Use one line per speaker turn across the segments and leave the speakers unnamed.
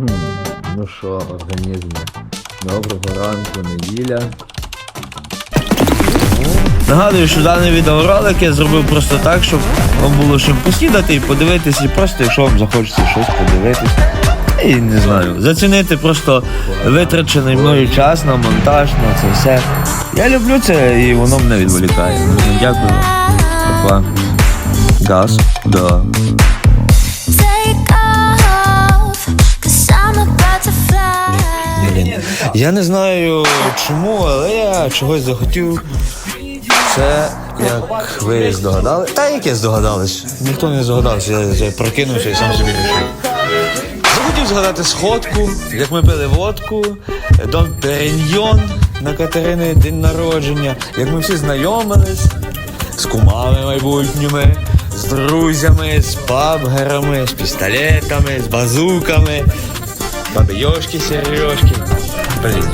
Хм, ну що, організми. Доброго ранку, неділя.
Нагадую, що даний відеоролик я зробив просто так, щоб вам було чим поснідати і подивитися, і просто, якщо вам захочеться щось подивитися. І не знаю, зацінити просто витрачений мною час на монтаж, на це все. Я люблю це і воно мене відволікає. Дякую. Папа. Газ. Да. Я не знаю чому, але я чогось захотів. Це як ви здогадали? Та яке здогадались? Ніхто не здогадався, я, я прокинувся і сам собі рішив. Захотів згадати сходку, як ми пили водку, Дон Переньйон на Катерини день народження, як ми всі знайомились з кумами майбутніми, з друзями, з пабгерами, з пістолетами, з базуками, бабийошки, сережки. Блін,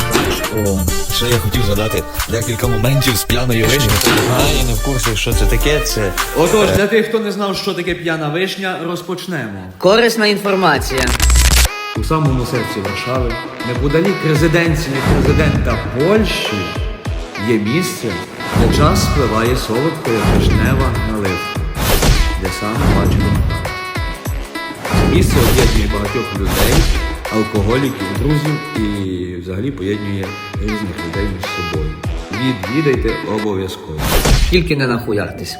о, що я хотів згадати декілька моментів з п'яної вишні. Хто не не в курсі, що це таке, це
Отож, для тих, хто не знав, що таке п'яна вишня, розпочнемо.
Корисна інформація.
У самому серці Варшави, неподалік резиденції президента Польщі, є місце, де час спливає солодкою вишнева наливка, де саме Донбас. Місце об'єднує багатьох людей, алкоголіків, друзів і взагалі поєднує різних людей між собою. Відвідайте обов'язково.
Тільки не нахуяртесь.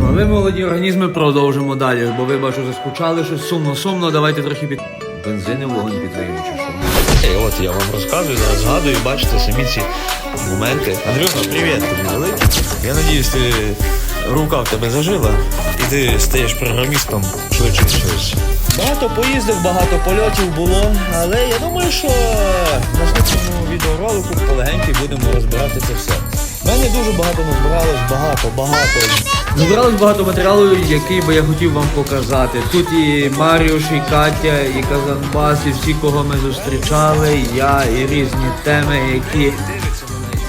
Ну, а ми, молоді організми, продовжимо далі, бо ви бачу, заскучали щось сумно-сумно, давайте трохи під бензини вогонь підвоїмо чи що.
Ей, от я вам розказую, зараз згадую, бачите самі ці моменти. Андрюха, привіт. Я надіюсь, ти рука в тебе зажила і ти стаєш програмістом швидше щось. Багато поїздок, багато польотів було, але я думаю, що в наступному відеоролику полегеньки будемо розбирати це все. У мене дуже багато назбиралось, багато, багато.
Збиралось багато матеріалу, який би я хотів вам показати. Тут і Маріуш, і Катя, і Казанбас, і всі, кого ми зустрічали, я і різні теми, які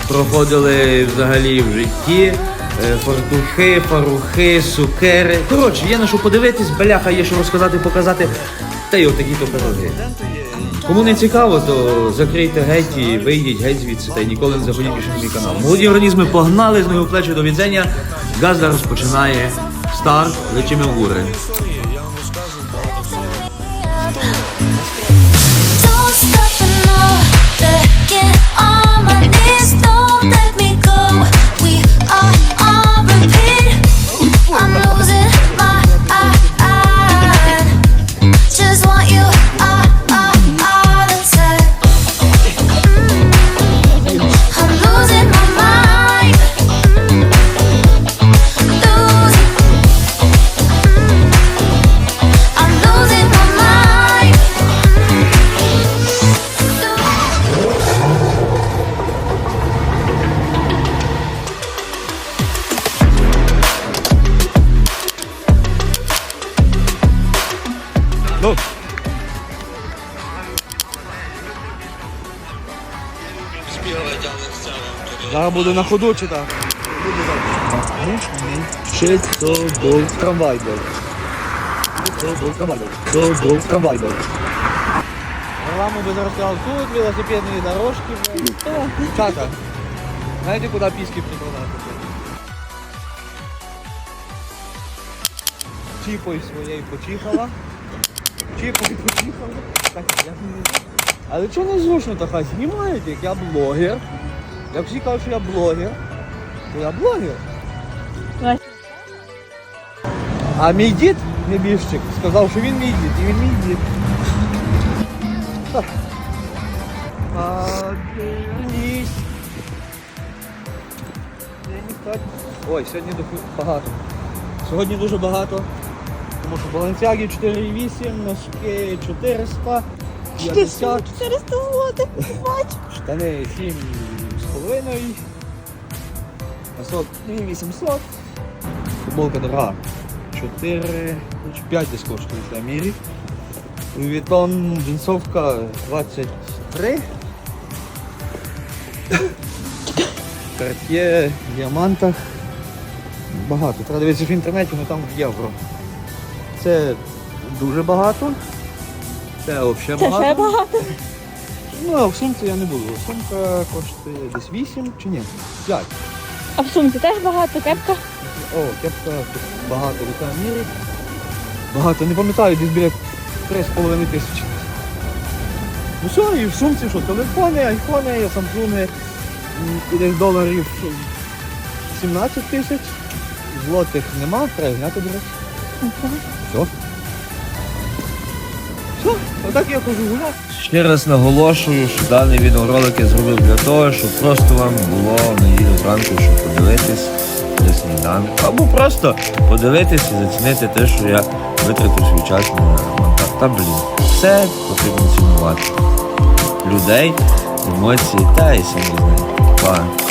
проходили взагалі в житті. Е, Фартухи, фарухи, сукери. Коротше, є на що подивитись, бляха, є що розказати, показати. Та й отакі то пироги. Кому не цікаво, то закрийте геть і вийдіть геть звідси та й ніколи не заходіть більше на мій канал. Молоді організми погнали з нього плечі до відзення. Газда розпочинає старт, лечимо в гури.
Зараз буду на ходу чи так? То був трамвай був. Був трамвай був. Був трамвай був. Рекламу би зараз тут велосипедні дорожки. Чата. Знаєте, куди піски прикладати? Чіпою своєю почихала. Чіпою почихала. Так, я не. Але чого не зручно то хай знімають, як я блогер. Як всі кажуть, що я блогер, то я блогер. А мій дід, небіжчик, сказав, що він мій дід, і він мій дід. Ха. Ой, сьогодні багато. Сьогодні дуже багато. Тому що балансяги 4,8, носки 400, 50. 400 злотих, бач. Штани 7 з половиною. Носок 800. Футболка дорога. 4, 5 десь коштує в мірі. Вітон джинсовка 23. Карт'є в діамантах. Багато. Треба дивитися в інтернеті, але там в євро. Це дуже багато. Це взагалі
Це ще
багато.
багато.
Ну, а в сумці я не буду. Сумка коштує десь 8 чи ні? 5.
А в сумці теж багато, кепка.
О, кепка тут багато рука міри. Багато, не пам'ятаю, десь біля 3,5 тисячі. Ну що, і в сумці що, телефони, айфони, самсунги, м, і десь доларів 17 тисяч. Злотих нема, треба зняти, до речі. Все. Все, отак я хожу гуляти.
Ще раз наголошую, що даний відеоролик я зробив для того, щоб просто вам було в неділю зранку, щоб подивитись до сніданку. Або просто подивитись і зацінити те, що я витратив свій час на монтаж. Та блін, все потрібно цінувати. Людей, емоції та і самі знаєте. Па.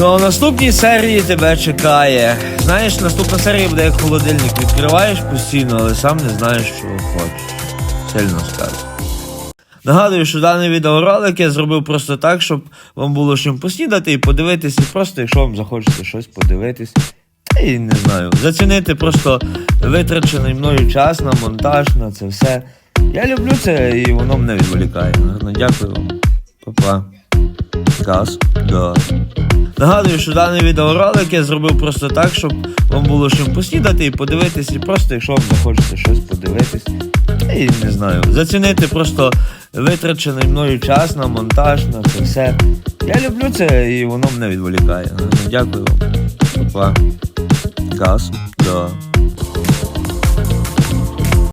Ну в наступній серії тебе чекає. Знаєш, наступна серія буде як холодильник. Відкриваєш постійно, але сам не знаєш, що хочеш. Сильно скажу. Нагадую, що даний відеоролик я зробив просто так, щоб вам було чим поснідати і подивитися, просто, якщо вам захочеться щось подивитись. Та й не знаю. Зацінити просто витрачений мною час на монтаж, на це все. Я люблю це і воно мене відволікає. Дякую вам. Па-па. Газ. Да. Нагадую, що даний відеоролик я зробив просто так, щоб вам було чим поснідати і подивитись, і просто, якщо вам захочете щось подивитись, і не знаю, зацінити просто витрачений мною час на монтаж, на це все. Я люблю це і воно мене відволікає. Дякую вам. Па-па. Газ. Да.